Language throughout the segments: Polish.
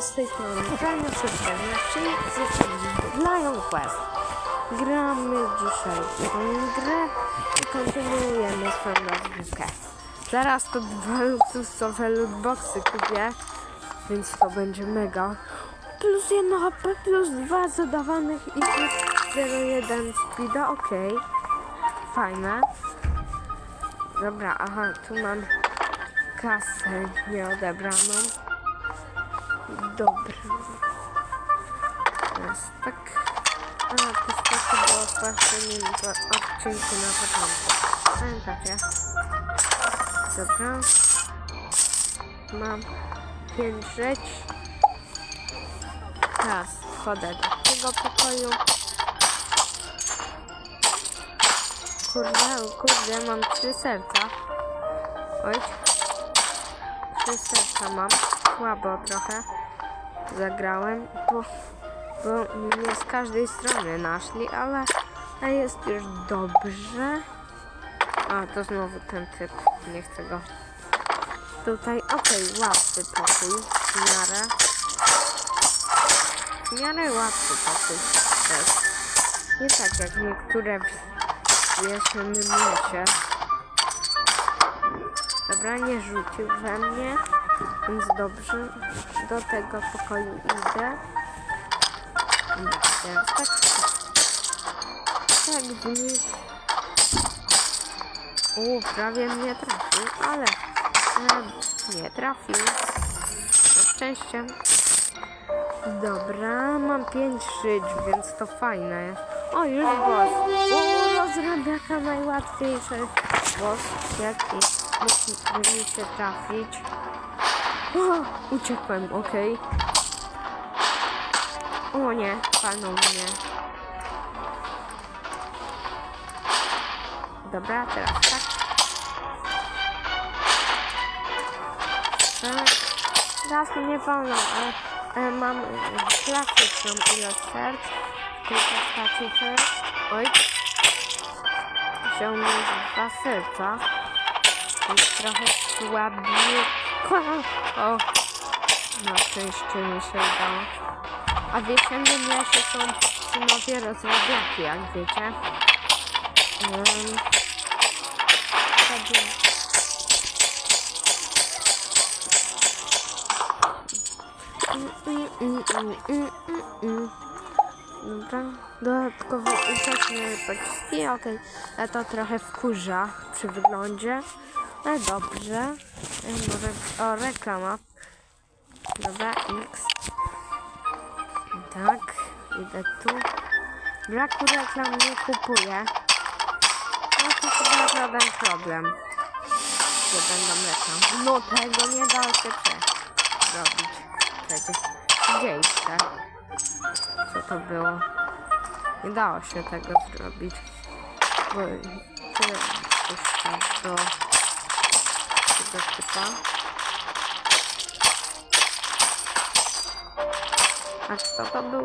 Z tej strony Grania System, czyli z Lion Quest. Gramy dzisiaj w tą grę i kontynuujemy swoją rozgrywkę. Zaraz to dwa luksusowe lootboxy kupię, więc to będzie mega. Plus 1 HP, plus 2 zadawanych i plus 0,1 speeda, okej. Fajne. Dobra, aha, tu mam kasę nieodebraną. Dobra. Teraz tak. A, co było w poprzednim po- odcinku na początku. Pamiętacie? Dobra. Mam pięć rzeczy. Teraz wchodzę do tego pokoju. Kurde, kurde, mam trzy serca. Oj. Trzy serca mam. Słabo trochę zagrałem, bo, bo mnie z każdej strony naszli, ale jest już dobrze. A, to znowu ten typ. Nie chcę go. Tutaj, okej, łatwy pokój. W miarę. W miarę łatwy pokój. Też. Nie tak jak niektóre w wiesznym mieście. Dobra, nie rzucił we mnie, więc dobrze. Do tego pokoju idę. Dobra, teraz tak. Tak, w nich. U, prawie mnie trafił, ale e, nie trafił. Na szczęście. Dobra, mam pięć żyć, więc to fajne. O, już boss. O, rozrabiaka najłatwiejszy boss, jaki mógł mi się trafić. Uciekłem, okej. O nie, palnął mnie. Dobra, teraz tak. Tak. Raz mnie walnął, ale e, mam e, klasyczną ilość serc. W tej postaci też. Oj. Wziął mi dwa serca. Jest trochę słabiej. O. Na szczęście mi się udało. A w jesiennym lesie są synowie rozrabiaki, jak wiecie. Um. Dobra, dodatkowo ucieknie pociski, okej, okay. to trochę wkurza przy wyglądzie, ale dobrze. E, o, reklama. Dobra, X. Tak, idę tu. Braku reklam nie kupuję. No to chyba żaden problem. Nie będą reklam. No tego nie da się zrobić. Przecież widzieliście. Co to było? Nie dało się tego zrobić. Bo tyle do typa. A kto to był?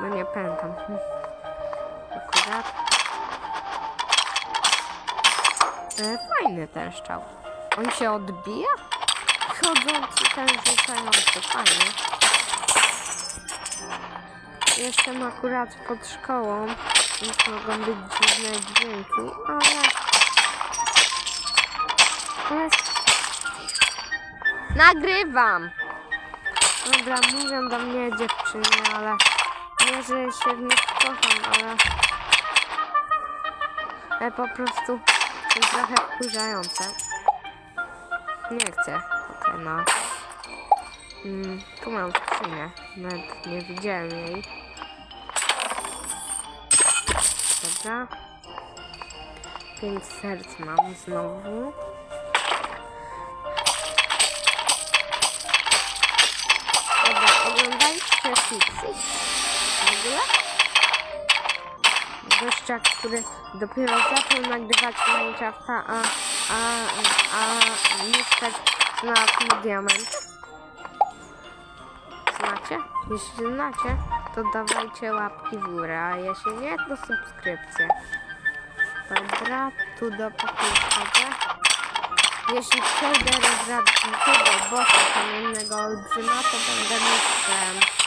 No nie pamiętam. Hm. Akurat. E, fajny ten szczał. On się odbija? Chodzący ten rzucający, fajny. Jestem akurat pod szkołą, więc mogą być dziwne dźwięki, ale... ale... Nagrywam! Dobra, mówią do mnie dziewczyny, ale nie, że się w nich kocham, ale... ale po prostu jest trochę wkurzające. Nie chcę. Okej, no. Mm, tu mam skrzynię. Nawet nie widziałem jej. Dobra. Pięć serc mam znowu. Fixy? W ogóle? Gościa, który dopiero zaczął nagrywać Minecrafta, a, a, a nie stać znalazł diament. Znacie? Jeśli znacie, to dawajcie łapki w górę, a jeśli nie, to subskrypcję. Dobra, tu do pokoju jeśli przejdę tego bossa kamiennego olbrzyma, to będę mistrzem.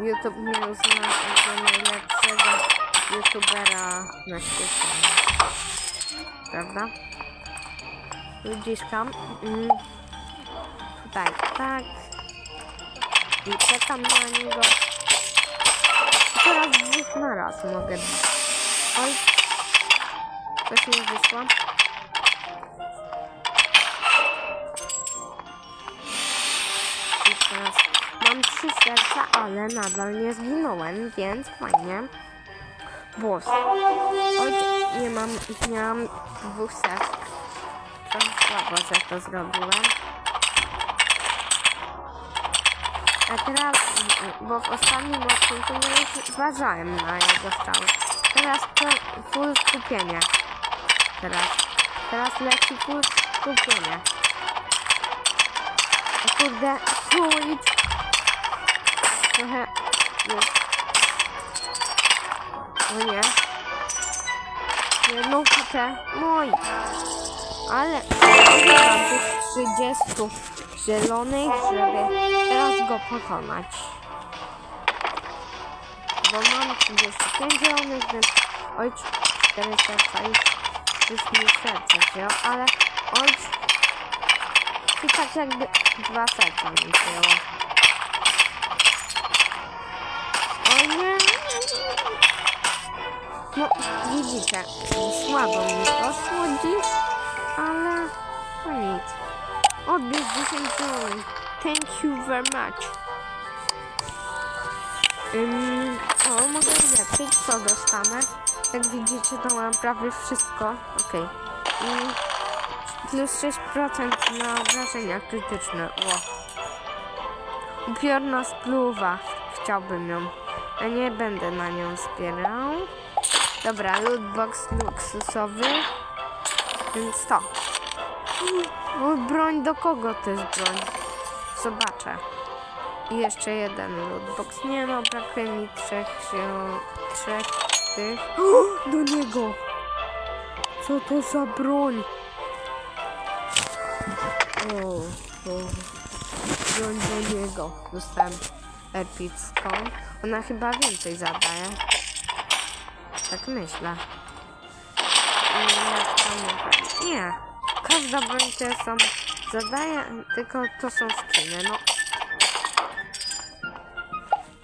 YouTube mnie uzna za najlepszego youtubera na świecie. Prawda? Ludziska. Mm. Tutaj, tak. I czekam na niego. I teraz dwóch na raz mogę. Oj. Coś mi wyszło. Mam trzy serca, ale nadal nie zginąłem, więc fajnie. Boss. Oj, nie mam, nie mam dwóch serc. Trochę słabo, że to zrobiłem. A teraz, bo w ostatnim odcinku nie uważałem na jego strzały. Teraz to full skupienie. Teraz. Teraz leci full skupienie. O kurde, chuj. Trochę już. O nie. Jedną kupę. Mój. Ale mam tych 30 zielonych, żeby teraz go pokonać. Bo mam 35 zielonych, więc oj, 4 serca już, już mi serce wziął, ale oj, i tak jakby dwa serca mi wzięło. No, widzicie, słabo mi poszło dziś, ale no nic. Odbierz 10 zielonych. Thank you very much. Ym, o, mogę ulepszyć, co dostanę. Jak widzicie, to mam prawie wszystko. Okej. I plus 6% na obrażenia krytyczne. Ło. Upiorna spluwa. Chciałbym ją. A nie będę na nią zbierał. Dobra, lootbox luksusowy. Więc to. O, broń do kogo to jest broń? Zobaczę. I jeszcze jeden lootbox. Nie no, brakuje mi trzech się... trzech tych. Do niego! Co to za broń? O, o. Broń do niego. Dostałem epicką. Ona chyba więcej zadaje. Tak myślę. Tam Nie. Każda broń to są zadaje, tylko to są skiny, no.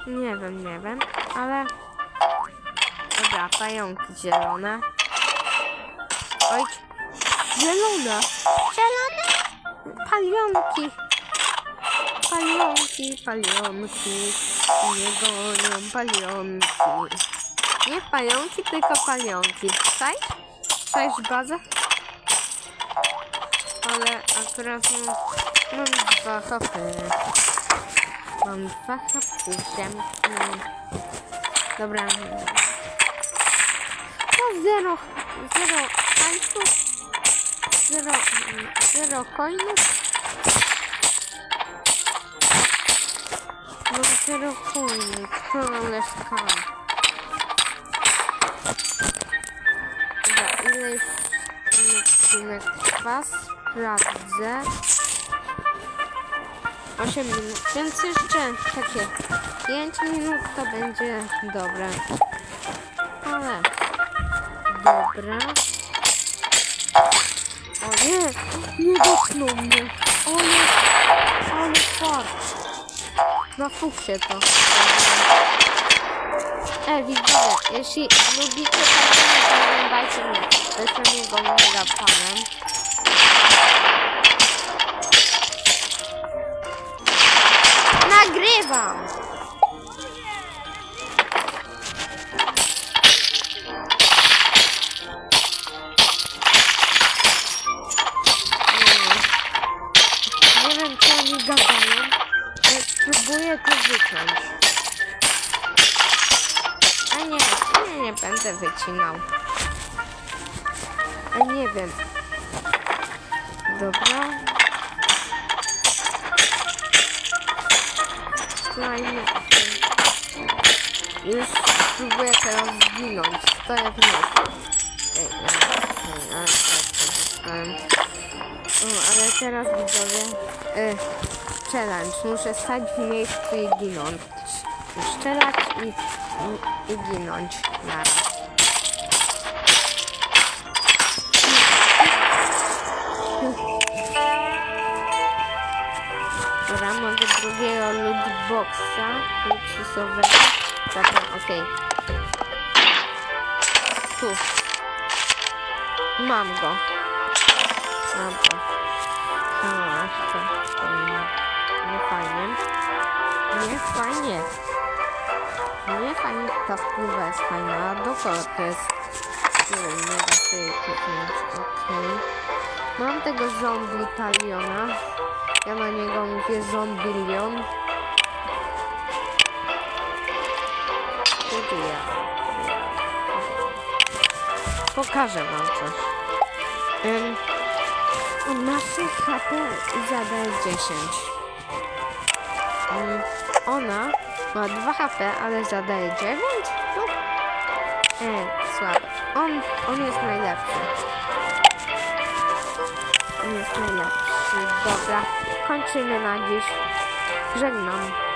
Nie wiem, nie wiem, ale... Dobra, pająki zielone. Oj, zielone! Zielone! Palionki! Palionki, palionki, nie gonią palionki. Nie pająki, tylko palionki. Czaisz? Czaisz bazę? Ale akurat mam, mam dwa hopy. Mam dwa. Mm. Dobra. To zero, zero hajsów. Zero, zero coinów. Zero coinów. To ale skam. Dobra, ile już ten odcinek trwa? Sprawdzę. 8 minut, więc jeszcze takie 5 minut to będzie dobre. Ale dobra. O nie, nie dotknął mnie. O nie, ale fart. Na fuksie to. E, widzowie, jeśli lubicie ten to oglądajcie mnie. Jestem jego mega fanem. Wyciąć. A nie, nie, nie będę wycinał. A nie wiem. Dobra. Slime. Już próbuję teraz zginąć. To jak. O, ale teraz widzowie. Y, challenge. Muszę stać w miejscu i ginąć. Strzelać i, i, i ginąć naraz. Dobra, mogę drugiego lootboxa luksusowego. Dobra, okej. Tu. Mam go. Mam go. A, to, to nie, nie fajnie. Nie fajnie. Nie fajnie. Ta spływa jest fajna. Do to jest? Kliknąć. Okej. Mam tego zombie taliona. Ja na niego mówię zombilion. Gdzie ja? Pokażę wam coś. Ma 6 HP zadaje 10. Ym, ona ma 2 HP, ale zadaje 9? No. E, słabe. On, on jest najlepszy. On jest najlepszy. Dobra, kończymy na dziś. Żegnam.